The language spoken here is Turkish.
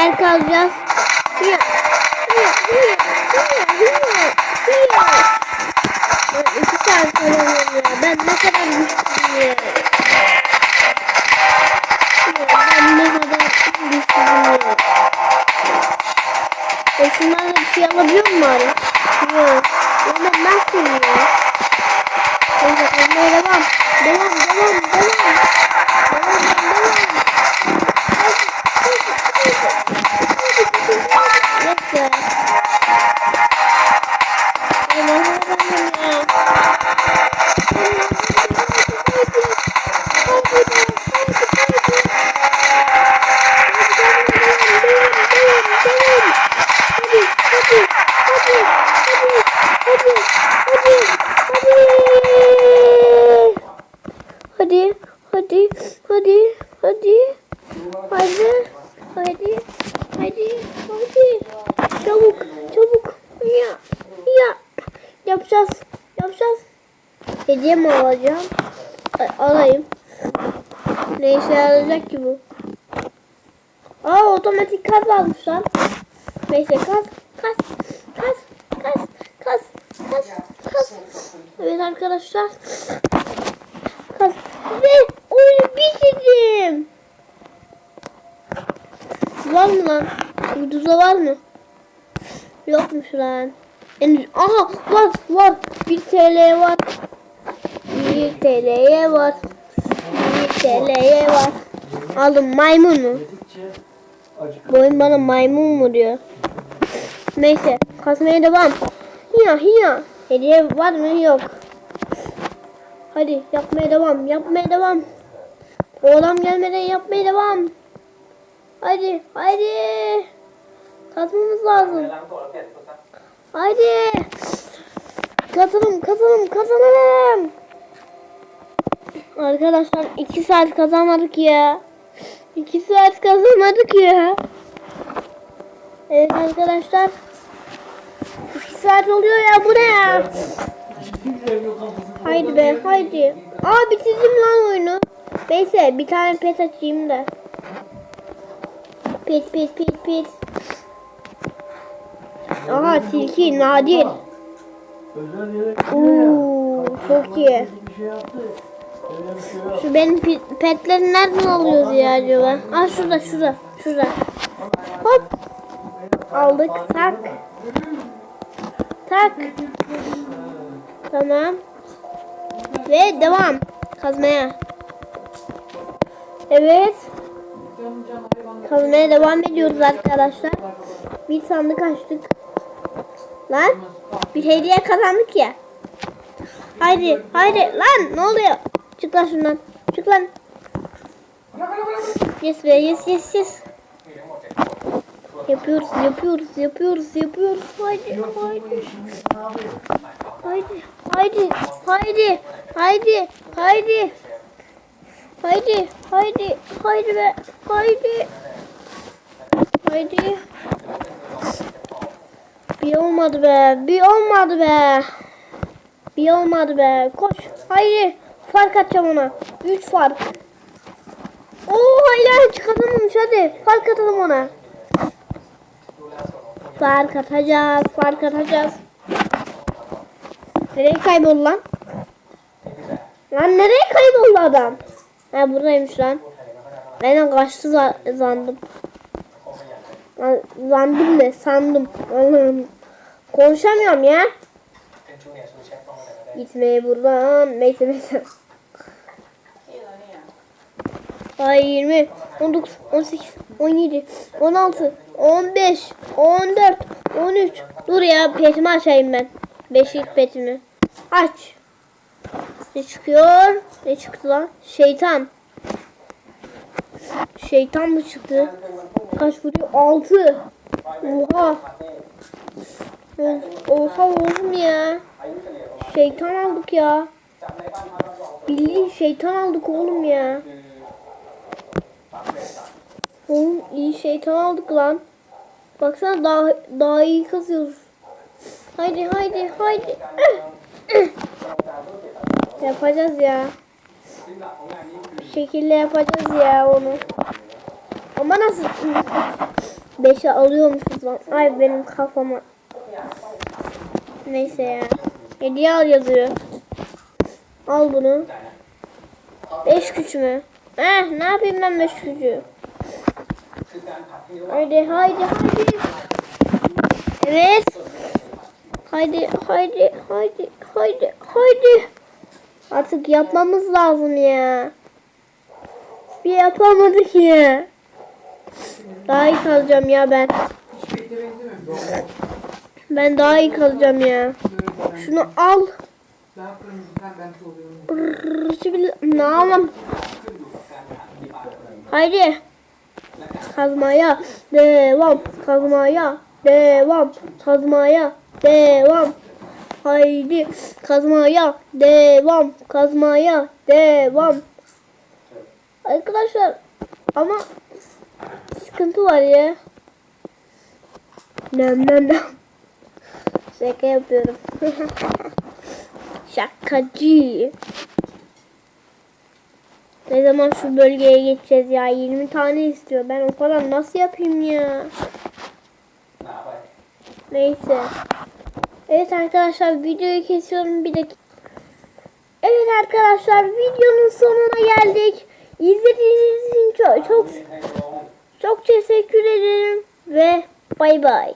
yer kazacağız. Hıya. Hıya. Hıya. Hıya. Hıya. Ben iki saat kalamıyorum ya. Ben ne kadar güçlüyüm Ben ne kadar güçlüyüm. E şunlarla bir şey alabiliyor mu bari? Yok. Ya ben ya? Neyse devam. Devam devam devam. Devam devam. Hadi, hadi, hadi, hadi, hadi, hadi, çabuk, çabuk, ya, ya, yapacağız, yapacağız. Hediye mi alacağım? Ay, alayım. Ne işe yarayacak ki bu? Aa otomatik kaz almışlar. Neyse kaz, kaz, kaz, kaz, kaz, kaz, kaz. Evet arkadaşlar. Kaz. Ve oyunu bitirdim. Var mı lan? Ucuza var mı? Yokmuş lan. En Aha var var. 1 TL var. 1 TL'ye var. 1 TL'ye var. Aldım maymun mu? Yedikçe acık. Bu oyun bana maymun mu diyor. Neyse kasmaya devam. Hiya hiya. Hediye var mı? Yok. Hadi yapmaya devam. Yapmaya devam. Oğlan gelmeden yapmaya devam. Hadi hadi. Kazmamız lazım. Hadi. Kazanalım kazanalım kazanalım. Arkadaşlar 2 saat kazanmadık ya. 2 saat kazanmadık ya. Evet arkadaşlar. 2 saat oluyor ya bu ne ya? Haydi be haydi. Aa bitirdim lan oyunu. Neyse bir tane pet açayım da. Pet pet pet pet. Aha tilki nadir. Oo çok iyi. Şey şey. Şu benim pe- petleri nereden alıyoruz ya acaba? Aa şurada şurada şurada. Hop. Aldık tak. Tak. Tamam. Ve devam. Kazmaya. Evet. Kazmaya devam ediyoruz arkadaşlar. Bir sandık açtık. Lan. Bir hediye kazandık ya. Haydi, haydi. Lan ne oluyor? Çık lan şundan. Çık lan. Yes be, yes, yes, yes. Yapıyoruz, yapıyoruz, yapıyoruz, yapıyoruz. Haydi, haydi. Haydi, haydi, haydi, haydi, haydi. Haydi, haydi, haydi be, haydi. Haydi. Bir olmadı be, bir olmadı be. Bir olmadı be. Koş. Haydi. Fark atacağım ona. 3 fark. Oo hala hiç kazanmamış hadi. Fark atalım ona. Fark atacağız. Fark atacağız. Nereye kayboldu lan? Lan nereye kayboldu adam? Ha buradaymış lan. Ben kaçtı za- zandım. Zandım ne? Sandım. Allah'ım. Konuşamıyorum ya. Gitmeye buradan. Neyse neyse. Ay 20, 19, 18, 17, 16, 15, 14, 13. Dur ya petimi açayım ben. Beşik petimi. Aç. Ne çıkıyor? Ne çıktı lan? Şeytan. Şeytan mı çıktı? Kaç vuruyor? 6. Oha. Oha oğlum ya. Şeytan aldık ya. Bildiğin şeytan aldık oğlum ya. Oğlum iyi şeytan aldık lan. Baksana daha daha iyi kazıyoruz. Haydi haydi haydi. yapacağız ya. Bir şekilde yapacağız ya onu. Ama nasıl? 5'e alıyormuşuz lan. Ay benim kafama. Neyse ya. Hediye al yazıyor. Al bunu. 5 güç mü? Eh ne yapayım ben 5 gücü? Haydi haydi haydi. Evet. Haydi haydi haydi haydi haydi. Artık yapmamız lazım ya. Bir yapamadık ya. Daha iyi kalacağım ya ben. Ben daha iyi kalacağım ya. Şunu al. Ne yapalım? Haydi. Kazmaya devam. Kazmaya devam. Kazmaya devam. Haydi kazmaya devam. Kazmaya devam. Arkadaşlar ama sıkıntı var ya. Nem nem nem. Şaka yapıyorum. Şakacı. Ne zaman şu bölgeye geçeceğiz ya? 20 tane istiyor. Ben o kadar nasıl yapayım ya? Neyse. Evet arkadaşlar videoyu kesiyorum bir dakika. Evet arkadaşlar videonun sonuna geldik. İzlediğiniz için çok çok çok teşekkür ederim ve bay bay.